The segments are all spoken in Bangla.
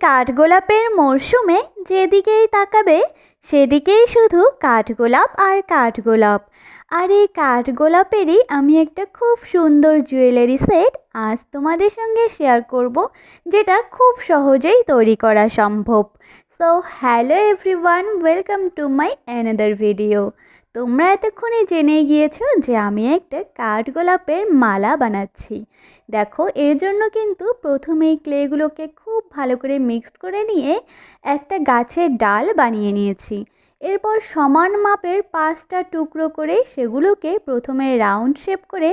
কাঠগোলাপের মরশুমে যেদিকেই তাকাবে, সেদিকেই শুধু কাঠগোলাপ আর কাঠগোলাপ। আর এই কাঠগোলাপেরই আমি একটা খুব সুন্দর জুয়েলারি সেট আজ তোমাদের সঙ্গে শেয়ার করব, যেটা খুব সহজেই তৈরি করা সম্ভব। So hello everyone welcome to my another video তোমরা এতক্ষণে জেনে গিয়েছো যে আমি একটা কাঠগোলাপের মালা বানাচ্ছি। দেখো, এর জন্য কিন্তু প্রথমে এই ক্লেগুলোকে খুব ভালো করে মিক্সড করে নিয়ে একটা গাছের ডাল বানিয়ে নিয়েছি। এরপর সমান মাপের পাঁচটা টুকরো করে সেগুলোকে প্রথমে রাউন্ড শেপ করে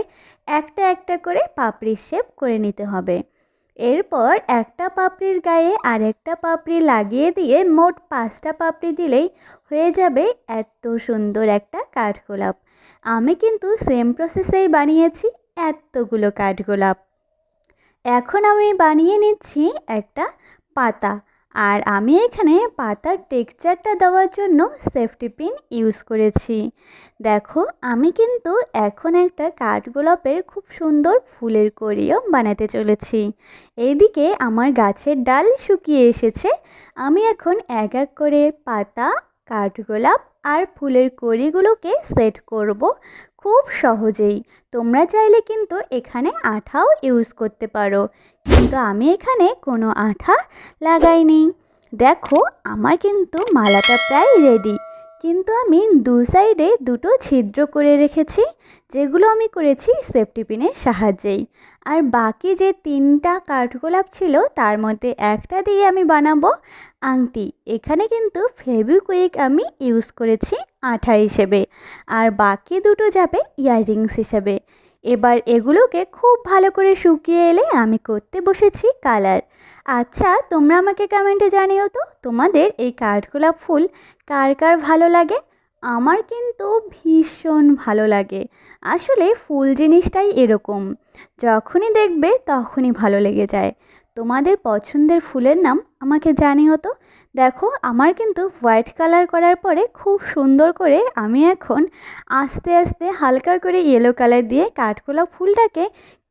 একটা একটা করে পাপড়ির শেপ করে নিতে হবে। এরপর একটা পাপড়ির গায়ে আর একটা পাপড়ি লাগিয়ে দিয়ে মোট পাঁচটা পাপড়ি দিলেই হয়ে যাবে এত সুন্দর একটা কাঠগোলাপ। আমি কিন্তু সেম প্রসেসেই বানিয়েছি, এতগুলো কাঠগোলাপ। এখন আমি বানিয়ে নিচ্ছি একটা পাতা। আর আমি এখানে পাতার টেক্সচারটা দেওয়ার জন্য সেফটি পিন ইউজ করেছি। দেখো, আমি কিন্তু এখন একটা কাঠগোলাপের খুব সুন্দর ফুলের কড়িও বানাতে চলেছি। এইদিকে আমার গাছের ডাল শুকিয়ে এসেছে। আমি এখন এক এক করে পাতা, কাঠগোলাপ আর ফুলের কড়িগুলোকে সেট করব। খুব সহজেই। তোমরা চাইলে কিন্তু এখানে আঠাও ইউজ করতে পারো। কিন্তু আমি এখানে কোনো আঠা লাগাইনি। দেখো, আমার কিন্তু মালাটা প্রায় রেডি কিন্তু আমি দু সাইডে দুটো ছিদ্র করে রেখেছি, যেগুলো আমি করেছি সেফটি পিনের সাহায্যেই। আর বাকি যে তিনটা কাঠগোলাপ ছিল, তার মধ্যে একটা দিয়ে আমি বানাবো আংটি। এখানে কিন্তু ফেভিকুইক আমি ইউজ করেছি আঠা হিসেবে। আর বাকি দুটো যাবে ইয়াররিংস হিসেবে। এবার এগুলোকে খুব ভালো করে শুকিয়ে এলে আমি করতে বসেছি কালার। আচ্ছা তোমরা আমাকে কমেন্টে জানিও তো, তোমাদের এই কাঠগোলাপ ফুল কার কার ভালো লাগে? আমার কিন্তু ভীষণ ভালো লাগে। আসলে ফুল জিনিসটাই এরকম। যখনই দেখবে তখনই ভালো লেগে যায়। তোমাদের পছন্দের ফুলের নাম আমাকে জানিও তো। দেখো, আমার কিন্তু হোয়াইট কালার করার পরে খুব সুন্দর করে আমি এখন আস্তে আস্তে হালকা করে ইয়েলো কালার দিয়ে কাঠগোলাপ ফুলটাকে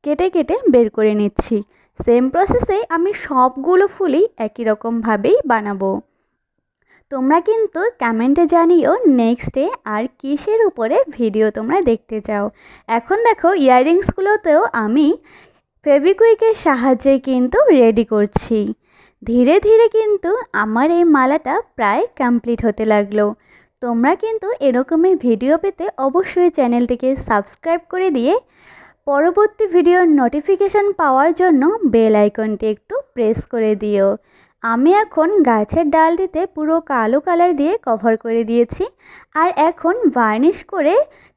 কেটে কেটে বের করে নিচ্ছি। সেম প্রসেসে আমি সবগুলো ফুলই একই রকমভাবেই বানাবো। তোমরা কিন্তু কমেন্টে জানিও নেক্সটে আর কিসের উপরে ভিডিও তোমরা দেখতে চাও। এখন দেখো ইয়াররিংসগুলোতেও আমি ফেভিকুইকের সাহায্যে কিন্তু রেডি করছি। ধীরে ধীরে কিন্তু আমার এই মালাটা প্রায় কমপ্লিট হতে লাগল। তোমরা কিন্তু এরকমই ভিডিও পেতে অবশ্যই চ্যানেলটিকে সাবস্ক্রাইব করে দিয়ে পরবর্তী ভিডিওর নোটিফিকেশান পাওয়ার জন্য বেল আইকনটি একটু প্রেস করে দিও। আমি এখন গাছের ডালটিতে পুরো কালো কালার দিয়ে কভার করে দিয়েছি আর এখন ভার্নিশ করে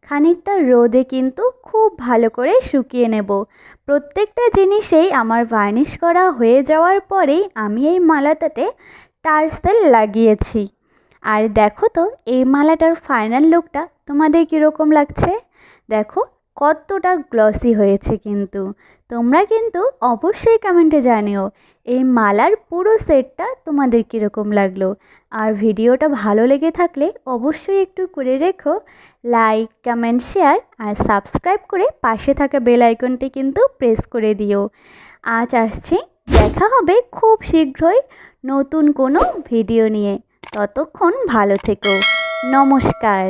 খানিকটা রোদে কিন্তু খুব ভালো করে শুকিয়ে নেব। প্রত্যেকটা জিনিসেই আমার ভার্নিশ করা হয়ে যাওয়ার পরেই আমি এই মালাটাতে টার্সেল লাগিয়েছি। আর দেখো তো, এই মালাটার ফাইনাল লুকটা তোমাদের কীরকম লাগছে? দেখো কতটা গ্লসি হয়েছে কিন্তু। তোমরা কিন্তু অবশ্যই কমেন্টে জানিও, এই মালার পুরো সেটটা তোমাদের কীরকম লাগল। আর ভিডিওটা ভালো লেগে থাকলে অবশ্যই একটু করে রেখো লাইক কমেন্ট শেয়ার আর সাবস্ক্রাইব করে পাশে থাকা বেল আইকনটি কিন্তু প্রেস করে দিও। আজ আসছি, দেখা হবে খুব শীঘ্রই নতুন কোনো ভিডিও নিয়ে। ততক্ষণ ভালো থেকো। নমস্কার।